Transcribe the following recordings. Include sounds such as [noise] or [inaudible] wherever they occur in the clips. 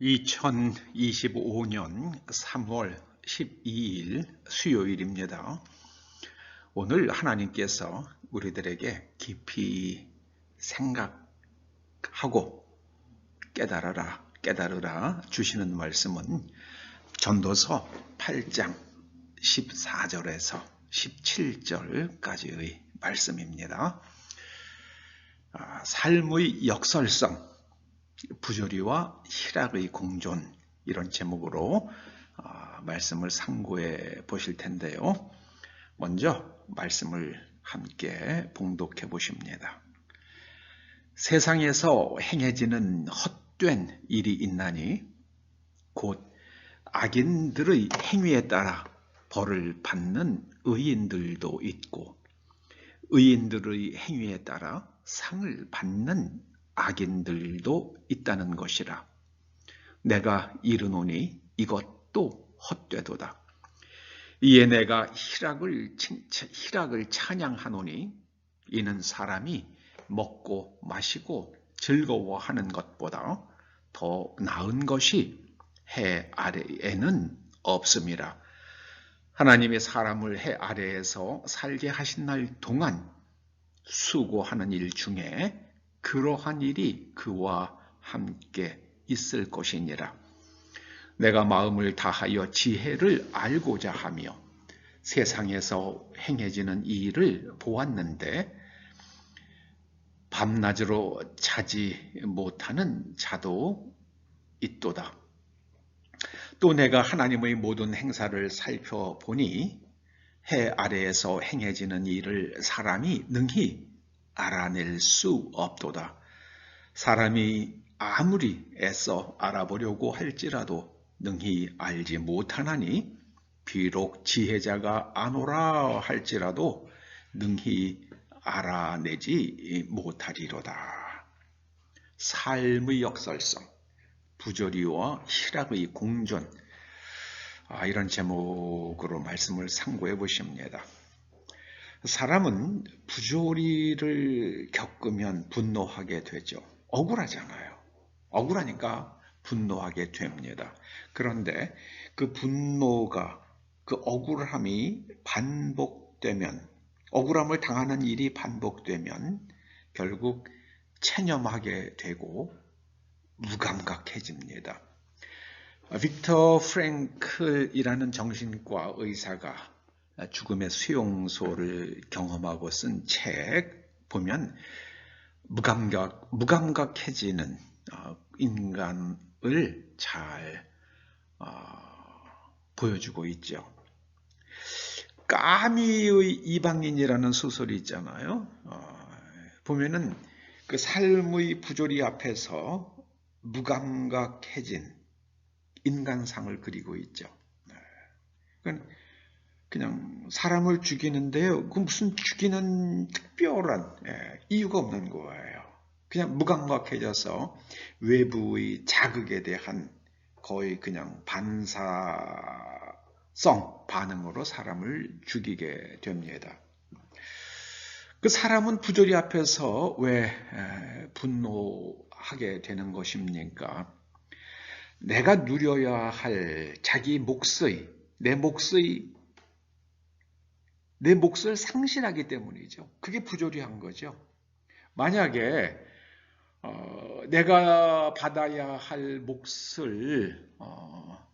2025년 3월 12일 수요일입니다. 오늘 하나님께서 우리들에게 깊이 생각하고 깨달아라, 깨달으라 주시는 말씀은 전도서 8장 14절에서 17절까지의 말씀입니다. 아, 삶의 역설성, 부조리와 희락의 공존 이런 제목으로 아, 말씀을 상고해 보실 텐데요. 먼저 말씀을 함께 봉독해 보십니다. 세상에서 행해지는 헛된 일이 있나니 곧 악인들의 행위에 따라 벌을 받는 의인들도 있고 의인들의 행위에 따라 상을 받는 악인들도 있다는 것이라. 내가 이르노니 이것도 헛되도다. 이에 내가 희락을, 희락을 찬양하노니 이는 사람이 먹고 마시고 즐거워하는 것보다 더 나은 것이 해 아래에는 없음이라. 하나님의 사람을 해 아래에서 살게 하신 날 동안 수고하는 일 중에 그러한 일이 그와 함께 있을 것이니라. 내가 마음을 다하여 지혜를 알고자 하며 세상에서 행해지는 일을 보았는데 밤낮으로 자지 못하는 자도 있도다. 또 내가 하나님의 모든 행사를 살펴보니 해 아래에서 행해지는 일을 사람이 능히 알아낼 수 없도다. 사람이 아무리 애써 알아보려고 할지라도 능히 알지 못하나니 비록 지혜자가 아노라 할지라도 능히 알아내지 못하리로다. 삶의 역설성, 부조리와 희락의 공존, 아, 이런 제목으로 말씀을 상고해 보십니다. 사람은 부조리를 겪으면 분노하게 되죠. 억울하잖아요. 억울하니까 분노하게 됩니다. 그런데 그 분노가 그 억울함이 반복되면 억울함을 당하는 일이 반복되면 결국 체념하게 되고 무감각해집니다. 빅터 프랭클이라는 정신과 의사가 죽음의 수용소를 경험하고 쓴 책 보면 무감각, 무감각해지는 어, 인간을 잘 어, 보여주고 있죠. 까미의 이방인이라는 소설이 있잖아요. 어, 보면은 그 삶의 부조리 앞에서 무감각해진 인간상을 그리고 있죠. 네. 그러니까 그냥 사람을 죽이는데요. 그 무슨 죽이는 특별한 예, 이유가 없는 거예요. 그냥 무감각해져서 외부의 자극에 대한 거의 그냥 반사성 반응으로 사람을 죽이게 됩니다. 그 사람은 부조리 앞에서 왜 분노하게 되는 것입니까? 내가 누려야 할 자기 몫의, 내 몫의 내 몫을 상실하기 때문이죠. 그게 부조리한 거죠. 만약에 어, 내가 받아야 할 몫을 어,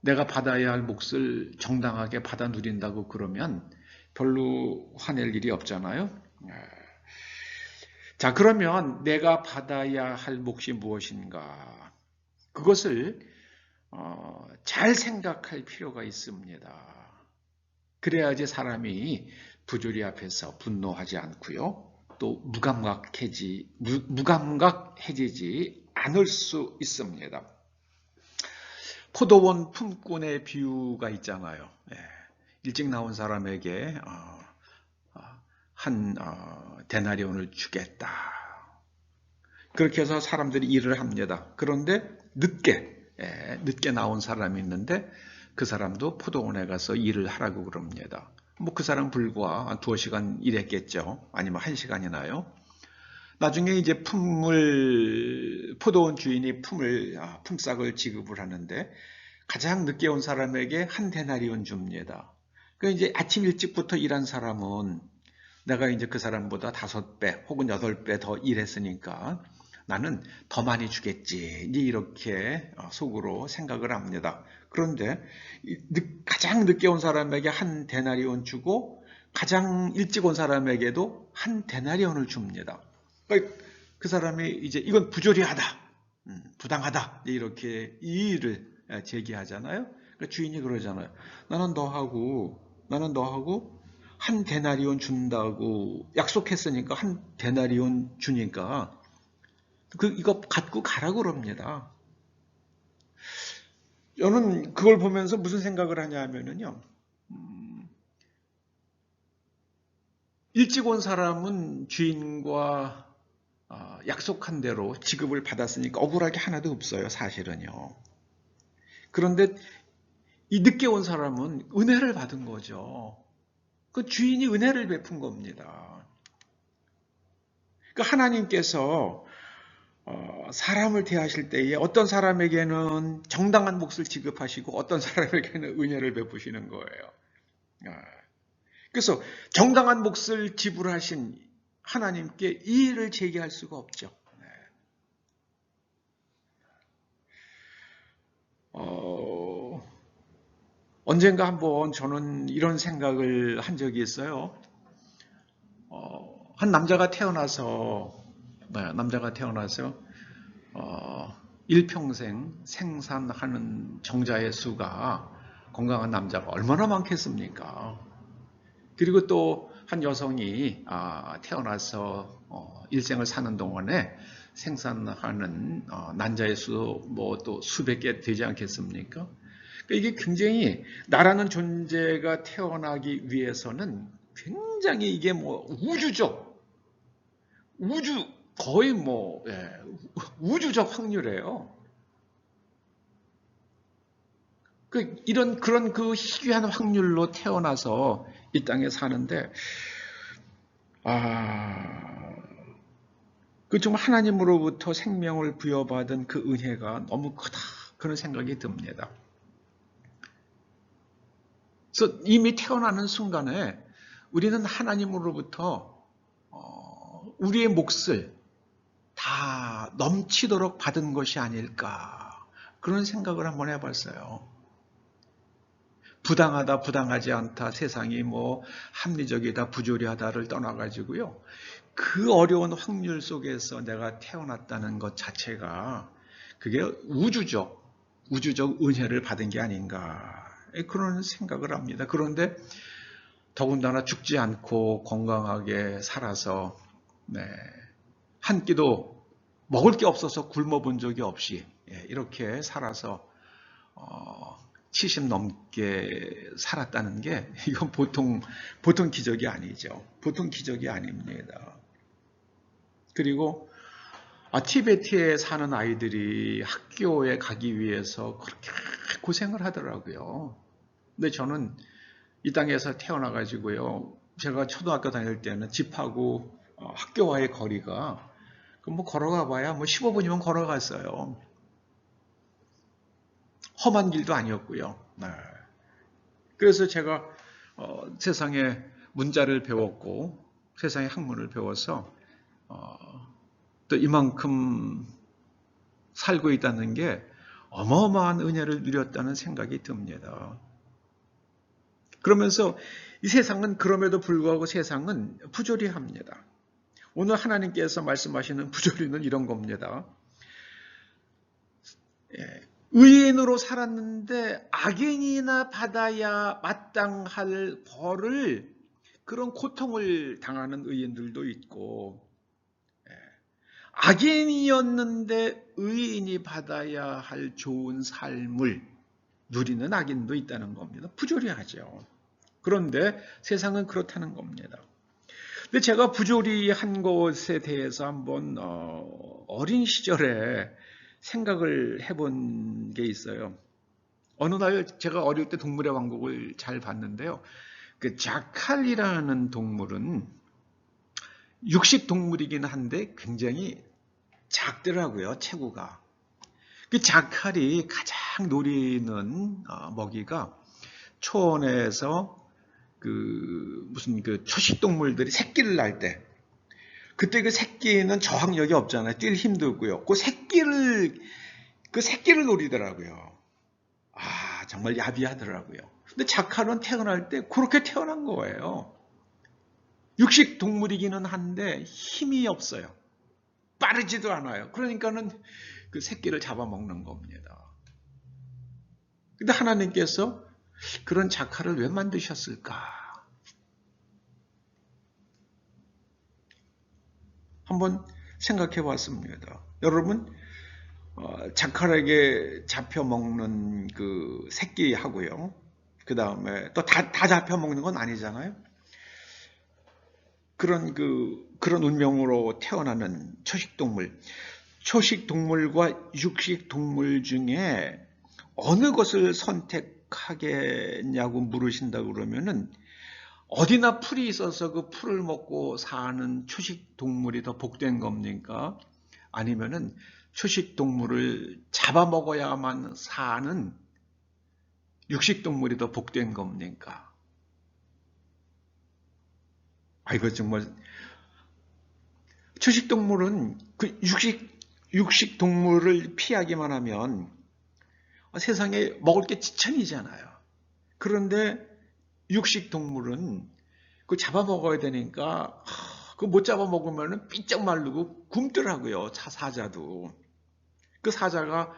내가 받아야 할 몫을 정당하게 받아 누린다고 그러면 별로 화낼 일이 없잖아요. 예. 자, 그러면 내가 받아야 할 몫이 무엇인가? 그것을 어, 잘 생각할 필요가 있습니다. 그래야지 사람이 부조리 앞에서 분노하지 않고요. 또 무감각해지, 무, 무감각해지지 않을 수 있습니다. 포도원 품꾼의 비유가 있잖아요. 예, 일찍 나온 사람에게 어, 어, 한 어, 데나리온을 주겠다. 그렇게 해서 사람들이 일을 합니다. 그런데 늦게 예, 늦게 나온 사람이 있는데 그 사람도 포도원에 가서 일을 하라고 그럽니다. 뭐 그 사람 불과 두어 시간 일했겠죠. 아니면 한 시간이나요. 나중에 이제 품을 포도원 주인이 품을 아, 품삯을 지급을 하는데 가장 늦게 온 사람에게 한 데나리온 줍니다. 그 이제 아침 일찍부터 일한 사람은 내가 이제 그 사람보다 다섯 배 혹은 여덟 배 더 일했으니까 나는 더 많이 주겠지. 이렇게 어, 속으로 생각을 합니다. 그런데 가장 늦게 온 사람에게 한 데나리온 주고 가장 일찍 온 사람에게도 한 데나리온을 줍니다. 그러니까 그 사람이 이제 이건 부조리하다, 음, 부당하다 이렇게 이의를 제기하잖아요. 그러니까 주인이 그러잖아요. 나는 너하고 나는 너하고 한 데나리온 준다고 약속했으니까 한 데나리온 주니까 그 이거 갖고 가라 그럽니다. 저는 그걸 보면서 무슨 생각을 하냐 하면은요. 음, 일찍 온 사람은 주인과 어, 약속한 대로 지급을 받았으니까 억울하게 하나도 없어요. 사실은요. 그런데 이 늦게 온 사람은 은혜를 받은 거죠. 그 주인이 은혜를 베푼 겁니다. 그 하나님께서 어, 사람을 대하실 때에 어떤 사람에게는 정당한 몫을 지급하시고 어떤 [laughs] 사람에게는 은혜를 베푸시는 거예요. 아, 그래서 정당한 몫을 지불하신 하나님께 이의를 제기할 수가 없죠. 네. 어, 언젠가 한번 저는 이런 생각을 한 적이 있어요. 어, 한 남자가 태어나서 네, 남자가 태어나서 어, 일평생 생산하는 정자의 수가 건강한 남자가 얼마나 많겠습니까? 그리고 또 한 여성이 아, 태어나서 어, 일생을 사는 동안에 생산하는 어, 난자의 수뭐또 수백 개 되지 않겠습니까? 그러니까 이게 굉장히 나라는 존재가 태어나기 위해서는 굉장히 이게 뭐 우주적 우주 거의 뭐 예, 우주적 확률이에요. 그 이런 그런 그 희귀한 확률로 태어나서 이 땅에 사는데 아, 그좀 하나님으로부터 생명을 부여받은 그 은혜가 너무 크다 그런 생각이 듭니다. 그래서 이미 태어나는 순간에 우리는 하나님으로부터 어, 우리의 몫을 다 넘치도록 받은 것이 아닐까 그런 생각을 한번 해봤어요. 부당하다, 부당하지 않다, 세상이 뭐 합리적이다, 부조리하다를 떠나가지고요. 그 어려운 확률 속에서 내가 태어났다는 것 자체가 그게 우주적, 우주적 은혜를 받은 게 아닌가. 그런 생각을 합니다. 그런데 더군다나 죽지 않고 건강하게 살아서, 네. 한 끼도 먹을 게 없어서 굶어 본 적이 없이 예, 이렇게 살아서 70 어, 넘게 살았다는 게 [laughs] 이건 보통 보통 기적이 아니죠. 보통 기적이 아닙니다. 그리고 아, 티베트에 사는 아이들이 학교에 가기 위해서 그렇게 고생을 하더라고요. 근데 저는 이 땅에서 태어나 가지고요. 제가 초등학교 다닐 때는 집하고 어, 학교와의 거리가 뭐 걸어가 봐야 뭐 15분이면 걸어갔어요. 험한 길도 아니었고요. 네. 그래서 제가 어, 세상에 문자를 배웠고 세상의 학문을 배워서 어, 또 이만큼 살고 있다는 게 어마어마한 은혜를 누렸다는 생각이 듭니다. 그러면서 이 세상은 그럼에도 불구하고 세상은 부조리합니다. 오늘 하나님께서 말씀하시는 부조리는 이런 겁니다. 예, 의인으로 살았는데 악인이나 받아야 마땅할 벌을 그런 고통을 당하는 의인들도 있고 예, 악인이었는데 의인이 받아야 할 좋은 삶을 누리는 악인도 있다는 겁니다. 부조리하죠. 그런데 세상은 그렇다는 겁니다. 근데 제가 부조리한 것에 대해서 한번 어, 어린 시절에 생각을 해본 게 있어요. 어느 날 제가 어릴 때 동물의 왕국을 잘 봤는데요. 그 자칼이라는 동물은 육식 동물이긴 한데 굉장히 작더라고요, 체구가. 그 자칼이 가장 노리는 어, 먹이가 초원에서 그 무슨 그 초식 동물들이 새끼를 날 때, 그때 그 새끼는 저항력이 없잖아요. 뛸 힘들고요. 그 새끼를 그 새끼를 노리더라고요. 아 정말 야비하더라고요. 근데 자칼은 태어날 때 그렇게 태어난 거예요. 육식 동물이기는 한데 힘이 없어요. 빠르지도 않아요. 그러니까는 그 새끼를 잡아먹는 겁니다. 근데 하나님께서 그런 자칼을 왜 만드셨을까? 한번 생각해 봤습니다. 여러분, 어, 자칼에게 잡혀 먹는 그 새끼하고요. 그 다음에 또 다 다 잡혀 먹는 건 아니잖아요. 그런 그 그런 운명으로 태어나는 초식 동물, 초식 동물과 육식 동물 중에 어느 것을 선택 하겠냐고 물으신다 그러면은 어디나 풀이 있어서 그 풀을 먹고 사는 초식 동물이 더 복된 겁니까? 아니면은 초식 동물을 잡아먹어야만 사는 육식 동물이 더 복된 겁니까? 아, 이거 정말 초식 동물은 그 육식 육식 동물을 피하기만 하면 세상에 먹을 게 지천이잖아요. 그런데 육식 동물은 그 잡아먹어야 되니까 그 못 잡아먹으면 삐쩍 마르고 굶더라고요. 사자도. 그 사자가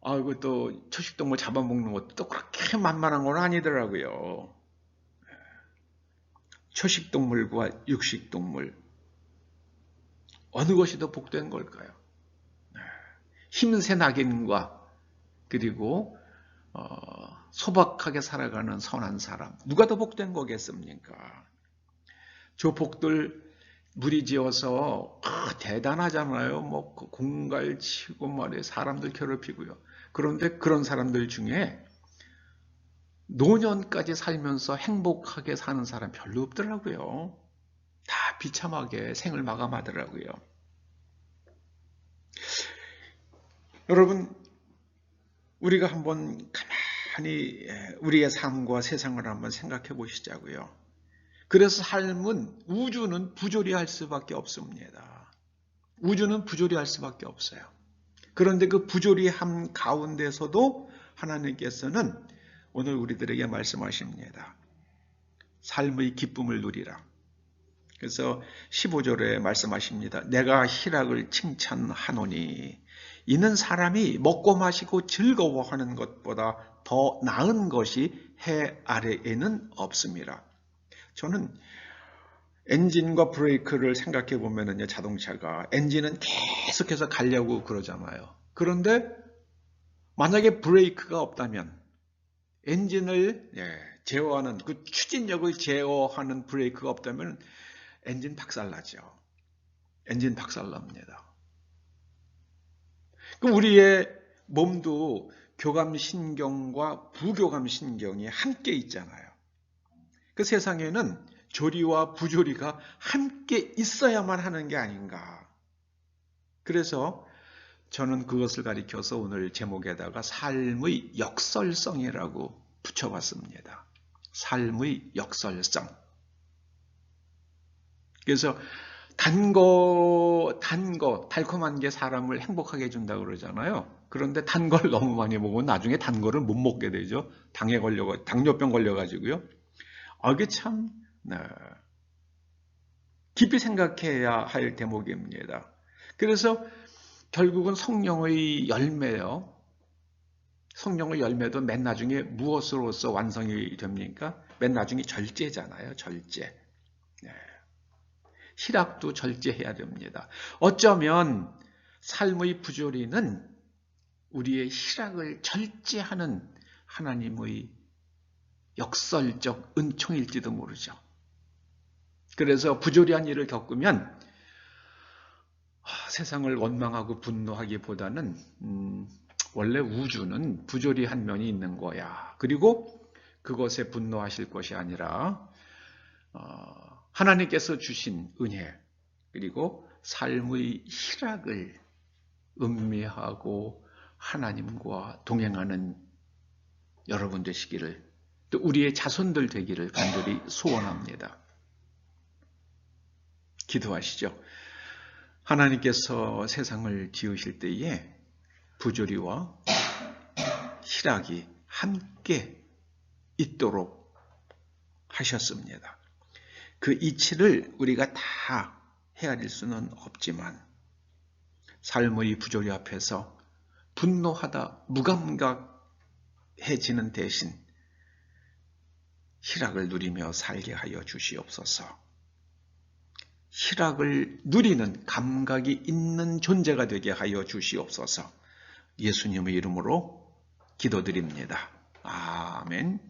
아, 이거 또 초식 동물 잡아먹는 것도 또 그렇게 만만한 건 아니더라고요. 초식 동물과 육식 동물. 어느 것이 더 복된 걸까요? 힘센 악인과 그리고 어, 소박하게 살아가는 선한 사람 누가 더 복된 거겠습니까? 조폭들 무리지어서 아, 대단하잖아요. 뭐그 공갈 치고 말이에요. 사람들 괴롭히고요. 그런데 그런 사람들 중에 노년까지 살면서 행복하게 사는 사람 별로 없더라고요. 다 비참하게 생을 마감하더라고요. 여러분, 우리가 한번 가만히 우리의 삶과 세상을 한번 생각해 보시자고요. 그래서 삶은 우주는 부조리할 수밖에 없습니다. 우주는 부조리할 수밖에 없어요. 그런데 그 부조리함 가운데서도 하나님께서는 오늘 우리들에게 말씀하십니다. 삶의 기쁨을 누리라. 그래서 15절에 말씀하십니다. 내가 희락을 칭찬하노니 이는 사람이 먹고 마시고 즐거워하는 것보다 더 나은 것이 해 아래에는 없습니다. 저는 엔진과 브레이크를 생각해 보면은요, 자동차가 엔진은 계속해서 가려고 그러잖아요. 그런데 만약에 브레이크가 없다면 엔진을 예, 제어하는 그 추진력을 제어하는 브레이크가 없다면 엔진 박살나죠. 엔진 박살납니다. 우리의 몸도 교감신경과 부교감신경이 함께 있잖아요. 그 세상에는 조리와 부조리가 함께 있어야만 하는 게 아닌가. 그래서 저는 그것을 가리켜서 오늘 제목에다가 삶의 역설성이라고 붙여봤습니다. 삶의 역설성. 그래서 단 거, 단 거, 달콤한 게 사람을 행복하게 해준다 그러잖아요. 그런데 단 걸 너무 많이 먹으면 나중에 단 거를 못 먹게 되죠. 당에 걸려, 당뇨병 걸려가지고요. 아, 이게 참, 네. 깊이 생각해야 할 대목입니다. 그래서 결국은 성령의 열매요. 성령의 열매도 맨 나중에 무엇으로서 완성이 됩니까? 맨 나중에 절제잖아요. 절제. 네. 희락도 절제해야 됩니다. 어쩌면 삶의 부조리는 우리의 희락을 절제하는 하나님의 역설적 은총일지도 모르죠. 그래서 부조리한 일을 겪으면 아, 세상을 원망하고 분노하기보다는 음, 원래 우주는 부조리한 면이 있는 거야. 그리고 그것에 분노하실 것이 아니라 어, 하나님께서 주신 은혜, 그리고 삶의 희락을 음미하고 하나님과 동행하는 여러분 되시기를 또 우리의 자손들 되기를 간절히 소원합니다. 기도하시죠. 하나님께서 세상을 지으실 때에 부조리와 희락이 함께 있도록 하셨습니다. 그 이치를 우리가 다 헤아릴 수는 없지만 삶의 부조리 앞에서 분노하다 무감각해지는 대신 희락을 누리며 살게 하여 주시옵소서. 희락을 누리는 감각이 있는 존재가 되게 하여 주시옵소서. 예수님의 이름으로 기도드립니다. 아멘.